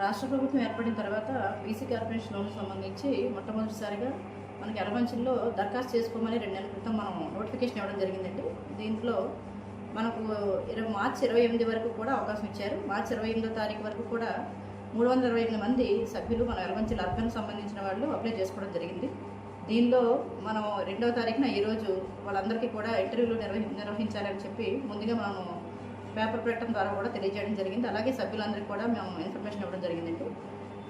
రాష్ట్ర ప్రభుత్వం ఏర్పడిన తర్వాత బీసీ కార్పొరేషన్ లోన్ సంబంధించి మొట్టమొదటిసారిగా మనకి ఎలమంచిలో దరఖాస్తు చేసుకోమని రెండు నెలల క్రితం మనం నోటిఫికేషన్ ఇవ్వడం జరిగిందండి. దీంట్లో మనకు ఇరవై మార్చి ఇరవై ఎనిమిది వరకు కూడా అవకాశం ఇచ్చారు. మార్చి ఇరవై ఎనిమిదో తారీఖు వరకు కూడా మూడు వందల ఇరవై ఎనిమిది మంది సభ్యులు మన ఎలమంచిల అర్బన్ సంబంధించిన వాళ్ళు అప్లై చేసుకోవడం జరిగింది. దీనిలో మనం రెండవ తారీఖున ఈరోజు వాళ్ళందరికీ కూడా ఇంటర్వ్యూలు నిర్వహి నిర్వహించాలని చెప్పి ముందుగా మనం పేపర్ పెట్టడం ద్వారా కూడా తెలియజేయడం జరిగింది. అలాగే సభ్యులందరికీ కూడా మేము ఇన్ఫర్మేషన్ ఇవ్వడం జరిగిందండి.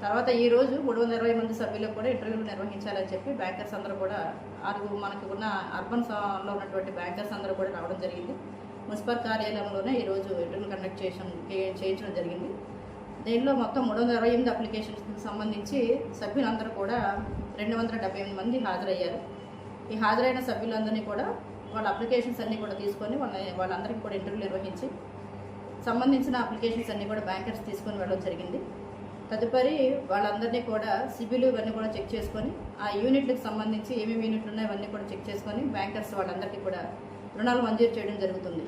తర్వాత ఈ రోజు మూడు వందల ఇరవై మంది సభ్యులకు కూడా ఇంటర్వ్యూలు నిర్వహించాలని చెప్పి బ్యాంకర్స్ అందరూ కూడా ఆరుగు మనకు ఉన్న అర్బన్లో ఉన్నటువంటి బ్యాంకర్స్ అందరూ కూడా రావడం జరిగింది. మున్సిపల్ కార్యాలయంలోనే ఈరోజు ఇంటర్వ్యూ కండక్ట్ చేయడం చేయించడం జరిగింది. దీనిలో మొత్తం మూడు వందల ఇరవై ఎనిమిది అప్లికేషన్స్కి సంబంధించి సభ్యులందరూ కూడా రెండు వందల డెబ్బై ఎనిమిది మంది హాజరయ్యారు. ఈ హాజరైన సభ్యులందరినీ కూడా వాళ్ళ అప్లికేషన్స్ అన్నీ కూడా తీసుకొని వాళ్ళ వాళ్ళందరికీ కూడా ఇంటర్వ్యూ నిర్వహించి సంబంధించిన అప్లికేషన్స్ అన్నీ కూడా బ్యాంకర్స్ తీసుకొని వెళ్ళడం జరిగింది. తదుపరి వాళ్ళందరినీ కూడా సిబిల్ ఇవన్నీ కూడా చెక్ చేసుకొని ఆ యూనిట్లకు సంబంధించి ఏమేమి యూనిట్లు ఉన్నాయో అవన్నీ కూడా చెక్ చేసుకొని బ్యాంకర్స్ వాళ్ళందరికీ కూడా రుణాలు మంజూరు చేయడం జరుగుతుంది.